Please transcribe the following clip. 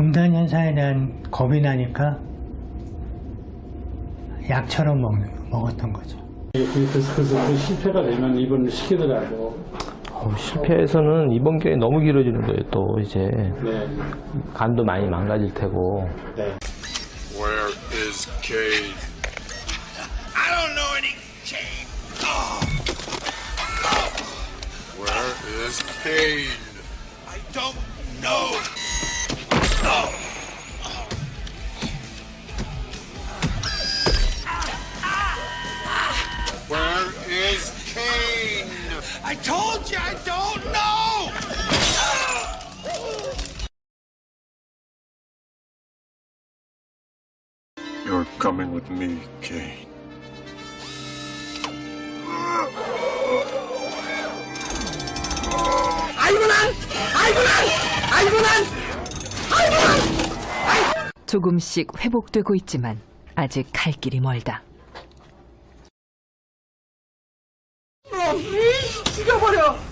금단 현상에 대한 겁이 나니까 약처럼 먹, 먹었던 거죠. 그래서, 그래서 그 실패가 되면 입원을 시키더라고. 어, 실패해서는 이번 기간이 너무 길어지는 거예요. 또 이제 네. 간도 많이 망가질 테고 네. Where is Cade? I don't know any Kane. Oh, Where is Cade? I don't know. I told you I don't know. You're coming with me, Kane. 조금씩 회복되고 있지만 아직 갈 길이 멀다. 죽여버려!